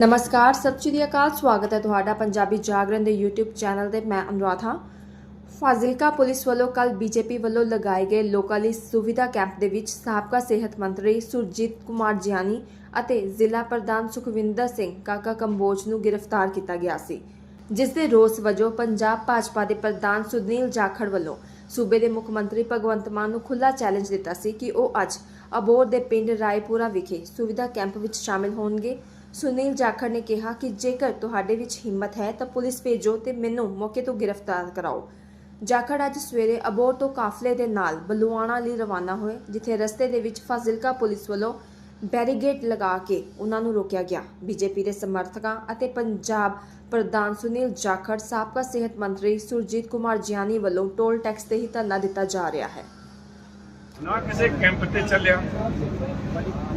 ਨਮਸਕਾਰ, ਸਤਿ ਸ਼੍ਰੀ ਅਕਾਲ, ਸਵਾਗਤ ਹੈ ਤੁਹਾਡਾ ਪੰਜਾਬੀ ਜਾਗਰਣ ਦੇ YouTube ਚੈਨਲ ਤੇ, ਮੈਂ ਅਨੁਰਾਧ। ਹਾਂ ਫਾਜ਼ਿਲਕਾ ਪੁਲਿਸ ਵੱਲੋਂ ਕੱਲ ਬੀਜੇਪੀ ਵੱਲੋਂ ਲਗਾਏ ਗਏ ਲੋਕਾਂ ਲਈ ਸੁਵਿਧਾ ਕੈਂਪ ਦੇ ਵਿੱਚ ਸਾਬਕਾ ਸਿਹਤ ਮੰਤਰੀ ਸੁਰਜੀਤ ਕੁਮਾਰ ਜਿਆਨੀ ਅਤੇ ਜ਼ਿਲ੍ਹਾ ਪ੍ਰਧਾਨ ਸੁਖਵਿੰਦਰ ਸਿੰਘ ਕਾਕਾ ਕੰਬੋਜ ਨੂੰ ਗ੍ਰਿਫਤਾਰ ਕੀਤਾ ਗਿਆ ਸੀ, ਜਿਸ ਦੇ ਰੋਸ ਵਜੋਂ ਪੰਜਾਬ ਭਾਜਪਾ ਦੇ ਪ੍ਰਧਾਨ ਸੁਨੀਲ ਜਾਖੜ ਵੱਲੋਂ ਸੂਬੇ ਦੇ ਮੁੱਖ ਮੰਤਰੀ ਭਗਵੰਤ ਮਾਨ ਨੂੰ ਖੁੱਲਾ ਚੈਲੰਜ ਦਿੱਤਾ ਸੀ ਕਿ ਉਹ ਅੱਜ ਅਬੋਰ ਦੇ ਪਿੰਡ ਰਾਏਪੁਰਾ ਵਿਖੇ ਸੁਵਿਧਾ ਕੈਂਪ ਵਿੱਚ ਸ਼ਾਮਿਲ ਹੋਣਗੇ। ਸੁਨੀਲ ਜਾਖੜ ਨੇ ਕਿਹਾ ਕਿ ਜੇਕਰ ਤੁਹਾਡੇ ਵਿੱਚ ਹਿੰਮਤ ਹੈ ਤਾਂ ਪੁਲਿਸ ਭੇਜੋ ਤੇ ਮੈਨੂੰ ਮੌਕੇ ਤੋਂ ਗ੍ਰਿਫਤਾਰ ਕਰਾਓ। ਜਾਖੜ ਅੱਜ ਸਵੇਰੇ ਅਬੋਰ ਤੋਂ ਕਾਫਲੇ ਦੇ ਨਾਲ ਬਲੂਆਣਾ ਲਈ ਰਵਾਨਾ ਹੋਏ, ਜਿੱਥੇ ਰਸਤੇ ਦੇ ਵਿੱਚ ਫਾਜ਼ਿਲਕਾ ਪੁਲਿਸ ਵੱਲੋਂ ਬੈਰੀਗੇਡ ਲਗਾ ਕੇ ਉਹਨਾਂ ਨੂੰ ਰੋਕਿਆ ਗਿਆ। ਬੀਜੇਪੀ ਦੇ ਸਮਰਥਕਾਂ ਅਤੇ ਪੰਜਾਬ ਪ੍ਰਧਾਨ ਸੁਨੀਲ ਜਾਖੜ, ਸਾਬਕਾ ਸਿਹਤ ਮੰਤਰੀ ਸੁਰਜੀਤ ਕੁਮਾਰ ਜਿਆਨੀ ਵੱਲੋਂ ਟੋਲ ਟੈਕਸ ਤੇ ਹੀ ਧਰਨਾ ਦਿੱਤਾ ਜਾ ਰਿਹਾ ਹੈ। ਨਾ ਕਿਸੇ ਕੈਂਪ ਤੇ ਚੱਲਿਆ,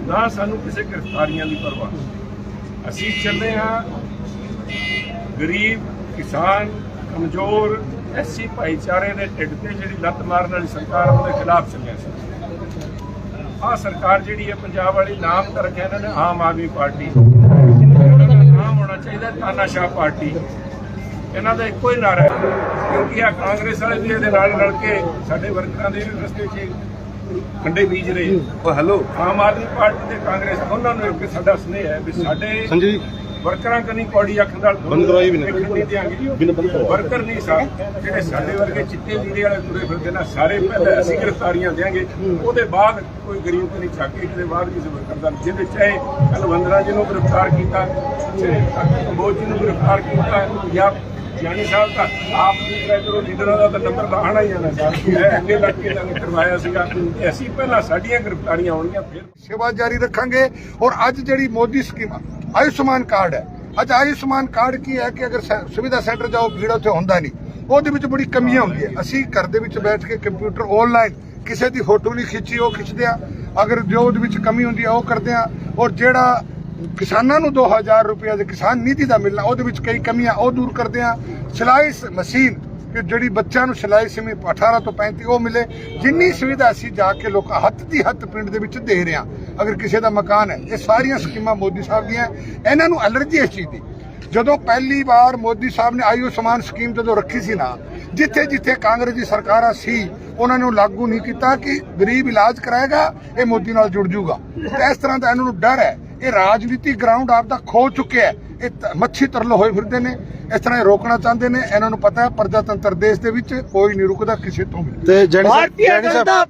ਨਾ ਸਾਨੂੰ ਕਿਸੇ ਗ੍ਰਿਫਤਾਰੀਆਂ ਦੀ ਪਰਵਾਹ। ਅਸੀਂ ਚੱਲੇ ਹਾਂ ਗਰੀਬ, ਕਿਸਾਨ, ਕਮਜ਼ੋਰ ਐਸੀ ਭਾਈਚਾਰੇ ਦੇ ਢਿੱਡ ਤੇ ਜਿਹੜੀ ਲੱਤ ਮਾਰਨ ਵਾਲੀ ਸਰਕਾਰ ਉਹਦੇ ਖਿਲਾਫ ਚੱਲਿਆ ਸੀ। ਆਹ ਸਰਕਾਰ ਜਿਹੜੀ ਹੈ ਪੰਜਾਬ ਵਾਲੀ ਨਾਮ ਤਾਂ ਰੱਖਿਆ ਇਹਨਾਂ ਨੇ, ਆਮ ਆਦਮੀ ਪਾਰਟੀ। ਨਾਮ ਹੋਣਾ ਚਾਹੀਦਾ, ਤਾਨਾਸ਼ਾਹ ਪਾਰਟੀ। ਇਹਨਾਂ ਦਾ ਇੱਕੋ ਹੀ ਨਾਰਾ ਹੈ। ਕਿਉਂਕਿ ਆ ਕਾਂਗਰਸ ਵਾਲੇ ਵੀ ਇਹਦੇ ਨਾਲ ਰਲ ਕੇ ਸਾਡੇ ਵਰਕਰਾਂ ਦੇ ਰਸਤੇ 'ਚ ਖੰਡੇ ਬੀਜ ਰਹੇ। ਉਹ ਹੈਲੋ। ਆਮ ਆਦਮੀ ਪਾਰਟੀ ਤੇ ਕਾਂਗਰਸ ਉਹਨਾਂ ਨੂੰ ਇੱਕ ਸਾਡਾ ਸੁਨੇਹਾ ਹੈ ਵੀ ਸਾਡੇ ਸੰਜੀ ਵਰਕਰਾਂ ਕਨੀ ਕੌੜੀ ਅੱਖ ਨਾਲ ਬੰਦ ਕਰਵਾਈ ਵੀ ਨਹੀਂ। ਵਰਕਰ ਨਹੀਂ ਸਾਹਿਬ ਜਿਹੜੇ ਸਾਡੇ ਵਰਗੇ ਚਿੱਟੇ ਲੀੜੇ ਵਾਲੇ ਤੁਰੇ ਫਿਰਦੇ ਨੇ ਸਾਰੇ ਪਹਿਲੇ ਅਸੀਂ ਗ੍ਰਿਫਤਾਰੀਆਂ ਦੇਾਂਗੇ ਉਹਦੇ ਬਾਅਦ ਕੋਈ ਗਰੀਬ ਤੋਂ ਨਹੀਂ ਚੱਕ ਕੇ ਉਹਦੇ ਬਾਅਦ ਕਿਸੇ ਵਰਕਰ ਦਾ ਜਿਹਦੇ ਚਾਹੇ ਕਲਵੰਦਰਾ ਜੀ ਨੂੰ ਗ੍ਰਿਫਤਾਰ ਕੀਤਾ ਚਾਹੇ ਕੰਬੋਜ ਜੀ ਨੂੰ ਗ੍ਰਿਫਤਾਰ ਕੀਤਾ ਜਾਂ ਜਾਨੀ ਸਾਹਿਬ ਦਾ ਆਪ ਜਿਹੜਾ ਚਲੋ ਲੀਡਰਾਂ ਦਾ ਤਾਂ ਨੰਬਰ ਤਾਂ ਆਣਾ ਹੀ ਆਣਾ ਸਾਹਿਬ ਇਹ ਅੱਗੇ ਲੱਗ ਕੇ ਇਹਨਾਂ ਨੇ ਕਰਵਾਇਆ ਸੀਗਾ। ਅਸੀਂ ਪਹਿਲਾਂ ਸਾਡੀਆਂ ਗ੍ਰਿਫਤਾਰੀਆਂ ਹੋਣਗੀਆਂ ਫਿਰ ਸੇਵਾ ਜਾਰੀ ਰੱਖਾਂਗੇ। ਔਰ ਅੱਜ ਜਿਹੜੀ ਮੋਦੀ ਸਕੀਮ, ਆਯੁਸ਼ਮਾਨ ਕਾਰਡ ਹੈ। ਅੱਜ ਆਯੁਸ਼ਮਾਨ ਕਾਰਡ ਕੀ ਹੈ ਕਿ ਅਗਰ ਸੁਵਿਧਾ ਸੈਂਟਰ ਜਾਓ, ਭੀੜ ਉੱਥੇ ਹੁੰਦਾ ਨਹੀਂ। ਉਹਦੇ ਵਿੱਚ ਬੜੀ ਕਮੀਆਂ ਹੁੰਦੀਆਂ। ਅਸੀਂ ਘਰ ਦੇ ਵਿੱਚ ਬੈਠ ਕੇ ਕੰਪਿਊਟਰ ਆਨਲਾਈਨ ਕਿਸੇ ਦੀ ਫੋਟੋ ਨਹੀਂ ਖਿੱਚੀ, ਉਹ ਖਿੱਚਦੇ ਆ। ਅਗਰ ਜੋ ਉਹਦੇ ਵਿੱਚ ਕਮੀ ਹੁੰਦੀ ਆ, ਉਹ ਕਰਦੇ ਆ। ਔਰ ਜਿਹੜਾ ਕਿਸਾਨਾਂ ਨੂੰ 2000 ਰੁਪਏ ਦੇ ਕਿਸਾਨ ਨੀਤੀ ਦਾ ਮਿਲਣਾ, ਉਹਦੇ ਵਿੱਚ ਕਈ ਕਮੀਆਂ ਉਹ ਦੂਰ ਕਰਦੇ ਆ। ਸਿਲਾਈ ਮਸ਼ੀਨ, ਕਿ ਜਿਹੜੀ ਬੱਚਿਆਂ ਨੂੰ ਸਿਲਾਈ ਸਮੇਂ 18 ਤੋਂ 35 ਉਹ ਮਿਲੇ, ਜਿੰਨੀ ਸੁਵਿਧਾ ਅਸੀਂ ਜਾ ਕੇ ਲੋਕਾਂ ਹੱਥ ਦੀ ਹੱਥ ਪਿੰਡ ਦੇ ਵਿੱਚ ਦੇ ਰਹੇ ਹਾਂ ਅਗਰ ਕਿਸੇ ਦਾ ਮਕਾਨ ਹੈ, ਇਹ ਸਾਰੀਆਂ ਸਕੀਮਾਂ ਮੋਦੀ ਸਾਹਿਬ ਦੀਆਂ ਇਹਨਾਂ ਨੂੰ ਐਲਰਜੀ ਇਸ ਚੀਜ਼ ਦੀ। ਜਦੋਂ ਪਹਿਲੀ ਵਾਰ ਮੋਦੀ ਸਾਹਿਬ ਨੇ ਆਯੁਸ਼ਮਾਨ ਸਕੀਮ ਜਦੋਂ ਰੱਖੀ ਸੀ ਨਾ ਜਿੱਥੇ ਜਿੱਥੇ ਕਾਂਗਰਸ ਦੀ ਸਰਕਾਰਾਂ ਸੀ, ਉਹਨਾਂ ਨੂੰ ਲਾਗੂ ਨਹੀਂ ਕੀਤਾ ਕਿ ਗਰੀਬ ਇਲਾਜ ਕਰਾਏਗਾ, ਇਹ ਮੋਦੀ ਨਾਲ ਜੁੜ ਜਾਊਗਾ ਇਸ ਤਰ੍ਹਾਂ ਦਾ ਇਹਨਾਂ ਨੂੰ ਡਰ ਹੈ। ਇਹ ਰਾਜਨੀਤੀ ਗਰਾਊਂਡ ਆਪ ਦਾ ਖੋ ਚੁੱਕਿਆ ਹੈ। ਇਹ ਮੱਛੀ ਤਰਲ ਹੋਏ ਫਿਰਦੇ ਨੇ। ਇਸ ਤਰ੍ਹਾਂ ਇਹ ਰੋਕਣਾ ਚਾਹੁੰਦੇ ਨੇ। ਇਹਨਾਂ ਨੂੰ ਪਤਾ ਹੈ ਪ੍ਰਜਾਤੰਤਰ ਦੇਸ਼ ਦੇ ਵਿੱਚ ਕੋਈ ਨਹੀਂ ਰੁਕਦਾ ਕਿਸੇ ਤੋਂ ਵੀ ਤੇ ਜੈਨੀ ਸਾਹਿਬ ਜੈਨੀ ਸਾਹਿਬ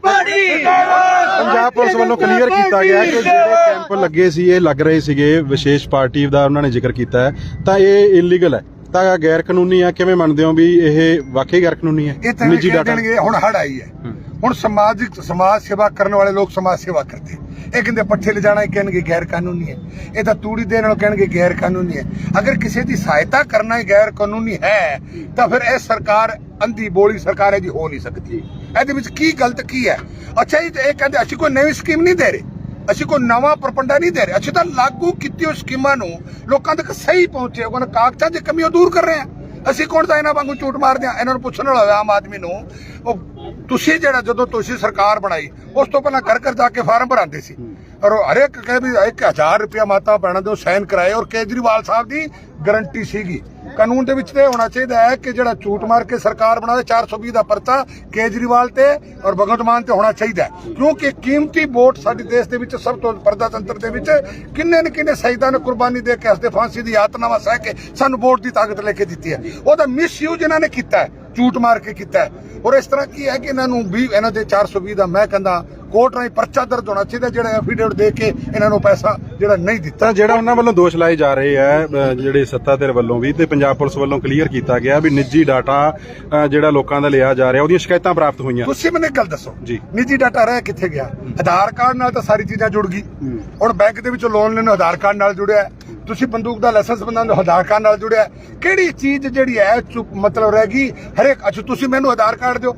ਪੰਜਾਬ ਪੁਲਿਸ ਵੱਲੋਂ ਕਲੀਅਰ ਕੀਤਾ ਗਿਆ ਹੈ ਕਿ ਜਿਹੜੇ ਕੈਂਪ ਲੱਗੇ ਸੀ ਇਹ ਲੱਗ ਰਹੇ ਸੀਗੇ ਵਿਸ਼ੇਸ਼ ਪਾਰਟੀ ਦਾ ਉਹਨਾਂ ਨੇ ਜ਼ਿਕਰ ਕੀਤਾ ਹੈ। ਤਾਂ ਇਹ ਇਲੀਗਲ ਹੈ। ਤਾਂ ਗੈਰ ਕਾਨੂੰਨੀ ਹੈ ਕਿਵੇਂ ਮੰਨਦੇ ਹੋ ਵੀ ਇਹ ਵਾਕਈ ਗੈਰ ਕਾਨੂੰਨੀ ਹੈ? ਇਹ ਨਿੱਜੀ ਡਾਟਾ ਹੁਣ ਹੜ ਆਈ ਹੈ। ਹੁਣ ਸਮਾਜਿਕ ਸਮਾਜ ਸੇਵਾ ਕਰਨ ਵਾਲੇ ਲੋਕ ਸਮਾਜ ਸੇਵਾ ਕਰਦੇ। ਇਹ ਕਹਿੰਦੇ ਪੱਠੇ ਲਿਜਾਣਾ ਇਹ ਕਹਿਣਗੇ ਗੈਰ ਕਾਨੂੰਨੀ ਹੈ। ਇਹ ਤਾਂ ਤੂੜੀ ਦੇਣ ਵਾਲੇ ਕਹਿਣਗੇ ਗੈਰ ਕਾਨੂੰਨੀ ਹੈ। ਅਗਰ ਕਿਸੇ ਦੀ ਸਹਾਇਤਾ ਕਰਨਾ ਹੀ ਗੈਰ ਕਾਨੂੰਨੀ ਹੈ ਤਾਂ ਫਿਰ ਇਹ ਸਰਕਾਰ ਅੰਧੀ ਬੋਲੀ ਸਰਕਾਰ ਹੈ ਜੀ ਹੋ ਨਹੀਂ ਸਕਦੀ। ਇਹਦੇ ਵਿੱਚ ਕੀ ਗਲਤ ਕੀ ਹੈ? ਅੱਛਾ ਜੀ ਤੇ ਇਹ ਕਹਿੰਦੇ ਅਸੀਂ ਕੋਈ ਨਵੀਂ ਸਕੀਮ ਨਹੀਂ ਦੇ ਰਹੇ। ਅਸੀਂ ਕੋਈ ਨਵਾਂ ਪ੍ਰਪੰਡਾ ਨਹੀਂ ਦੇ ਰਹੇ। ਅਸੀਂ ਤਾਂ ਲਾਗੂ ਕੀਤੀ ਹੋਈ ਸਕੀਮਾਂ ਨੂੰ ਲੋਕਾਂ ਤੱਕ ਸਹੀ ਪਹੁੰਚੇ ਉਹਨਾਂ ਕਾਗਜ਼ਾਂ ਦੀ ਕਮੀ ਉਹ ਦੂਰ ਕਰ ਰਹੇ ਹਾਂ ਅਸੀਂ ਕੌਣ ਤਾਂ ਇਹਨਾਂ ਵਾਂਗੂ ਝੂਠ ਮਾਰਦੇ ਆ? ਇਹਨਾਂ ਨੂੰ ਪੁੱਛਣ ਵਾਲਾ ਆਮ ਆਦਮੀ ਨੂੰ, ਉਹ ਤੁਸੀਂ ਜਿਹੜਾ ਜਦੋਂ ਤੁਸੀਂ ਸਰਕਾਰ ਬਣਾਈ, ਉਸ ਤੋਂ ਪਹਿਲਾਂ ਘਰ ਘਰ ਜਾ ਕੇ ਫਾਰਮ ਭਰਾਉਂਦੇ ਸੀ। ਔਰ ਹਰੇਕ ਕਹੇ ਵੀ 1000 ਰੁਪਇਆ ਮਾਤਾ ਪੈਣਾ ਦੇ ਸਾਈਨ ਕਰਾਏ ਔਰ ਕੇਜਰੀਵਾਲ ਸਾਹਿਬ ਦੀ ਗਾਰੰਟੀ ਸੀਗੀ। ਕਾਨੂੰਨ ਦੇ ਵਿੱਚ ਤੇ ਹੋਣਾ ਚਾਹੀਦਾ ਹੈ ਕਿ ਜਿਹੜਾ ਝੂਠ ਮਾਰ ਕੇ ਸਰਕਾਰ ਬਣਾਵੇ 420 ਦਾ ਪਰਚਾ ਕੇਜਰੀਵਾਲ ਤੇ ਔਰ ਭਗਵੰਤ ਮਾਨ ਤੇ ਹੋਣਾ ਚਾਹੀਦਾ ਕਿਉਂਕਿ ਕੀਮਤੀ ਵੋਟ ਸਾਡੇ ਦੇਸ਼ ਦੇ ਵਿੱਚ ਸਭ ਤੋਂ ਪ੍ਰਜਾਤੰਤਰ ਦੇ ਵਿੱਚ ਕਿੰਨੇ ਨੇ ਕਿੰਨੇ ਸ਼ਹੀਦਾਂ ਨੇ ਕੁਰਬਾਨੀ ਦੇ ਕੇ ਹੱਸਦੇ ਫਾਂਸੀ ਦੀ ਯਾਤਨਾਵਾਂ ਸਹਿ ਕੇ ਸਾਨੂੰ ਵੋਟ ਦੀ ਤਾਕਤ ਲੈ ਕੇ ਦਿੱਤੀ ਹੈ। ਉਹਦਾ ਮਿਸਯੂਜ਼ ਇਹਨਾਂ ਨੇ ਕੀਤਾ ਝੂਠ ਮਾਰ ਕੇ ਕੀਤਾ ਔਰ ਇਸ ਤਰ੍ਹਾਂ ਕੀ ਹੈ ਕਿ ਇਹਨਾਂ ਨੂੰ ਵੀ ਇਹਨਾਂ ਦੇ 420 ਦਾ ਮੈਂ ਕਹਿੰਦਾ ਕੋਰਟ ਰਾਹੀਂ ਪਰਚਾ ਦਰਜ ਹੋਣਾ ਚਾਹੀਦਾ ਜਿਹੜਾ ਐਫੀਡੇਵਿਟ ਦੇ ਕੇ ਇਹਨਾਂ ਨੂੰ ਪੈਸਾ ਜਿਹੜਾ ਨਹੀਂ ਦਿੱਤਾ। ਜਿਹੜਾ ਉਹਨਾਂ ਵੱਲੋਂ ਦੋਸ਼ ਲਾਏ ਜਾ ਰਹੇ ਆ ਜਿਹੜੇ ਸੱਤਾ ਧਿਰ ਵੱਲੋਂ ਵੀ ਤੇ ਪੰਜਾਬ ਪੁਲਿਸ ਵੱਲੋਂ ਕਲੀਅਰ ਕੀਤਾ ਗਿਆ ਵੀ ਨਿੱਜੀ ਡਾਟਾ ਜਿਹੜਾ ਲੋਕਾਂ ਦਾ ਲਿਆ ਜਾ ਰਿਹਾ ਉਹਦੀਆਂ ਸ਼ਿਕਾਇਤਾਂ ਪ੍ਰਾਪਤ ਹੋਈਆਂ। ਤੁਸੀਂ ਮੈਨੂੰ ਗੱਲ ਦੱਸੋ। ਜੀ। ਨਿੱਜੀ ਡਾਟਾ ਰਹਿ ਕਿੱਥੇ ਗਿਆ? ਆਧਾਰ ਕਾਰਡ ਨਾਲ ਤਾਂ ਸਾਰੀ ਚੀਜ਼ਾਂ ਜੁੜ ਗਈ। ਹੁਣ ਬੈਂਕ ਦੇ ਵਿੱਚੋਂ ਲੋਨ ਲੈਣ ਆਧਾਰ ਕਾਰਡ ਨਾਲ ਜੁੜਿਆ। ਤੁਸੀਂ ਬੰਦੂਕ ਦਾ ਲਾਇਸੈਂਸ ਬਣਾਉਣ ਨੂੰ ਆਧਾਰ ਕਾਰਡ ਨਾਲ ਜੁੜਿਆ। ਕਿਹੜੀ ਚੀਜ਼ ਜਿਹੜੀ ਹੈ ਮਤਲਬ ਰਹਿ ਗਈ? ਹਰੇਕ ਅੱਛਾ ਤੁਸੀਂ ਮੈਨੂੰ ਆਧਾਰ ਕਾਰਡ ਦਿਓ।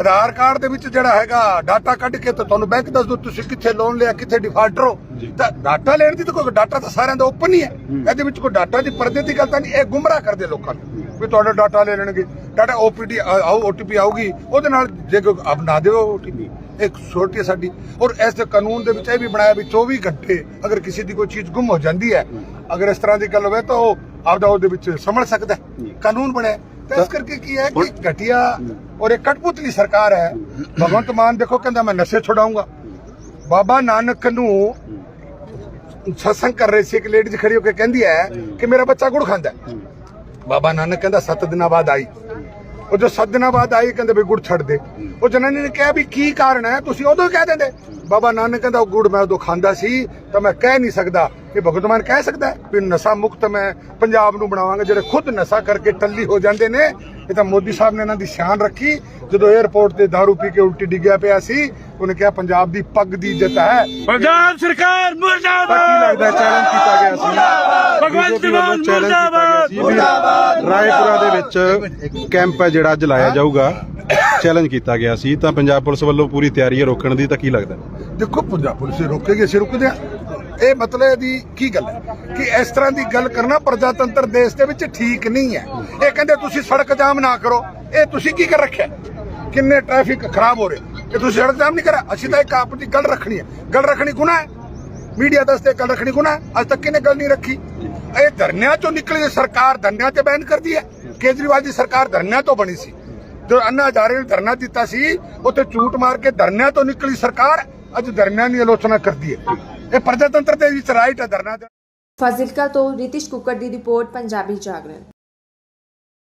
ਆਧਾਰ ਕਾਰਡ ਦੇ ਵਿੱਚ ਜਿਹੜਾ ਹੈਗਾ ਡਾਟਾ ਕੱਢ ਕੇ ਤਾਂ ਤੁਹਾਨੂੰ ਬੈਂਕ ਦੱਸ ਦੋ ਤੁਸੀਂ ਕਿੱਥੇ ਲੋਨ ਲਿਆ ਕਿੱਥੇ ਡਿਫਾਲਟਰ ਹੋ ਤਾਂ ਡਾਟਾ ਲੈਣ ਦੀ ਤਾਂ ਕੋਈ ਡਾਟਾ ਤਾਂ ਸਾਰਿਆਂ ਦਾ ਓਪਨ ਹੀ ਹੈ। ਇਹਦੇ ਵਿੱਚ ਕੋਈ ਡਾਟਾ ਦੀ ਪਰਦੇ ਦੀ ਗੱਲ ਤਾਂ ਨਹੀਂ ਇਹ ਗੁੰਮਰਾਹ ਕਰਦੇ ਲੋਕਾਂ ਨੂੰ ਵੀ ਤੁਹਾਡਾ ਡਾਟਾ ਲੈ ਲੈਣਗੇ। ਡਾਟਾ ਓਪੀਡੀ ਆਓ ਓਟੀਪੀ ਆਊਗੀ ਉਹਦੇ ਨਾਲ ਜੇ ਕੋਈ ਨਾ ਦਿਓ ਓਟੀਪੀ ਇੱਕ ਛੋਟੀ ਸਾਡੀ। ਔਰ ਇਸ ਦੇ ਕਾਨੂੰਨ ਦੇ ਵਿੱਚ ਇਹ ਵੀ ਬਣਾਇਆ ਵੀ 24 ਘੰਟੇ ਅਗਰ ਕਿਸੇ ਦੀ ਕੋਈ ਚੀਜ਼ ਗੁੰਮ ਹੋ ਜਾਂਦੀ ਹੈ ਅਗਰ ਇਸ ਤਰ੍ਹਾਂ ਦੀ ਗੱਲ ਹੋਵੇ ਤਾਂ ਉਹ ਆਪਦਾ ਉਹਦੇ ਵਿੱਚ ਸਮਝ ਸਕਦਾ ਕਾਨੂੰਨ ਬਣਿਆ। ਤਾਂ ਇਸ ਕਰਕੇ ਕੀ ਹੈ ਕਿ ਘਟਿਆ ਔਰ ਇਹ ਕਟਪੁਤਲੀ ਸਰਕਾਰ ਹੈ। ਭਗਵੰਤ ਮਾਨ ਦੇਖੋ ਕਹਿੰਦਾ ਮੈਂ ਨਸ਼ੇ ਛੁਡਾਊਂਗਾ। ਬਾਬਾ ਨਾਨਕ ਨੂੰ ਸਤਸੰਗ ਕਰ ਰਹੇ ਸੀ ਇੱਕ ਲੇਡੀ ਖੜੀ ਹੋ ਕੇ ਕਹਿੰਦੀ ਹੈ ਕਿ ਮੇਰਾ ਬੱਚਾ ਗੁੜ ਖਾਂਦਾ ਬਾਬਾ ਨਾਨਕ ਕਹਿੰਦਾ 7 ਦਿਨਾਂ ਬਾਅਦ ਆਈ। ਉਹ ਜੋ ਸੱਦਨਾ ਬਾਦ ਆਈ ਕਹਿੰਦੇ ਵੀ ਗੁੜ ਛੱਡ ਦੇ। ਉਹ ਜਨਾਨੀ ਨੇ ਕਿਹਾ ਵੀ ਕੀ ਕਾਰਨ ਹੈ? ਤੁਸੀਂ ਉਦੋਂ ਕਹਿ ਦਿੰਦੇ। ਬਾਬਾ ਨਾਨਕ ਕਹਿੰਦਾ ਉਹ ਗੁੜ ਮੈਂ ਉਦੋਂ ਖਾਂਦਾ ਸੀ ਤਾਂ ਮੈਂ ਕਹਿ ਨਹੀਂ ਸਕਦਾ। ਇਹ ਭਗਤਮਾਨ ਕਹਿ ਸਕਦਾ ਵੀ ਨਸ਼ਾ ਮੁਕਤ ਮੈਂ ਪੰਜਾਬ ਨੂੰ ਬਣਾਵਾਂਗਾ ਜਿਹੜੇ ਖੁਦ ਨਸ਼ਾ ਕਰਕੇ ਟੱਲੀ ਹੋ ਜਾਂਦੇ ਨੇ। ਇਹ ਤਾਂ ਮੋਦੀ ਸਾਹਿਬ ਨੇ ਇਹਨਾਂ ਦੀ ਸ਼ਾਨ ਰੱਖੀ। ਜਦੋਂ 에ਅਰਪੋਰਟ ਤੇ दारू ਪੀ ਕੇ ਉਲਟੀ ਡਿੱਗਿਆ ਪਿਆ ਸੀ ਉਹਨੇ ਕਿਹਾ ਪੰਜਾਬ ਦੀ ਪੱਗ ਦੀ ਇੱਜ਼ਤ ਹੈ। ਪੰਜਾਬ ਸਰਕਾਰ ਮੁਰਦਾਬਾਦ! ਕੀ ਲੱਗਦਾ ਸੀ? ਮੁਰਦਾਬਾਦ! ਰਾਏਪੁਰਾ ਦੇ ਵਿੱਚ ਕੈਂਪ ਹੈ ਜਿਹੜਾ ਅੱਜ ਲਾਇਆ ਜਾਊਗਾ। ਚੈਲੰਜ ਕੀਤਾ ਗਿਆ ਸੀ। ਤਾਂ ਪੰਜਾਬ ਪੁਲਿਸ ਵੱਲੋਂ ਪੂਰੀ ਤਿਆਰੀ ਹੈ ਰੋਕਣ ਦੀ, ਤਾਂ ਕੀ ਲੱਗਦਾ ਦੇਖੋ, ਪੰਜਾਬ ਪੁਲਿਸ ਰੋਕੇਗੀ, ਅਸੀਂ ਰੁਕਦੇ ਆ ਇਹ ਮਤਲਬ ਦੀ ਕੀ ਗੱਲ ਹੈ? ਕਿ ਇਸ ਤਰ੍ਹਾਂ ਦੀ ਗੱਲ ਕਰਨਾ ਪ੍ਰਜਾਤੰਤਰ ਦੇਸ਼ ਦੇ ਵਿੱਚ ਠੀਕ ਨਹੀਂ ਹੈ। ਇਹ ਕਹਿੰਦੇ ਤੁਸੀਂ ਸੜਕ ਜਾਮ ਨਾ ਕਰੋ। ਇਹ ਤੁਸੀਂ ਕੀ ਕਰ ਰੱਖਿਆ? ਕਿੰਨੇ ਟ੍ਰੈਫਿਕ ਖਰਾਬ ਹੋ ਰਹੇ? ਇਹ ਤੁਸੀਂ ਸੜਕ ਜਾਮ ਨਹੀਂ ਕਰਾ ਅਸੀਂ ਤਾਂ ਇੱਕ ਆਪਣੀ ਗੱਲ ਰੱਖਣੀ ਹੈ। ਗੱਲ ਰੱਖਣੀ ਗੁਨਾਹ ਹੈ। ਮੀਡੀਆ ਦੱਸਦੇ ਗੱਲ ਰੱਖਣੀ ਗੁਨਾਹ, ਅੱਜ ਤੱਕ ਕਿਨੇ ਗੱਲ ਨਹੀਂ ਰੱਖੀ? ਇਹ ਧਰਨਿਆਂ ਚੋਂ ਨਿਕਲੀ ਸਰਕਾਰ ਧਰਨਿਆਂ ਤੇ ਬੈਨ ਕਰਦੀ ਹੈ। ਕੇਜਰੀਵਾਲ ਦੀ ਸਰਕਾਰ ਧਰਨਿਆਂ ਤੋਂ ਬਣੀ ਸੀ। ਜੋ ਅੰਨਾ ਹਜ਼ਾਰੇ ਨੇ ਧਰਨਾ ਦਿੱਤਾ ਸੀ, ਉੱਥੇ ਝੂਠ ਮਾਰ ਕੇ ਧਰਨਿਆਂ ਤੋਂ ਨਿਕਲੀ ਸਰਕਾਰ ਅੱਜ ਧਰਨਿਆਂ ਦੀ ਆਲੋਚਨਾ ਕਰਦੀ ਹੈ। ਇਹ ਪ੍ਰਜਾਤੰਤਰ ਦੇ ਵਿੱਚ ਰਾਈਟ ਹੈ ਧਰਨਾ ਦੇਣਾ। ਫਾਜ਼ਿਲਕਾ ਤੋਂ ਰਿਤਿਸ਼ ਕੁੱਕਰ ਦੀ ਰਿਪੋਰਟ, ਪੰਜਾਬੀ ਜਾਗਰਣ।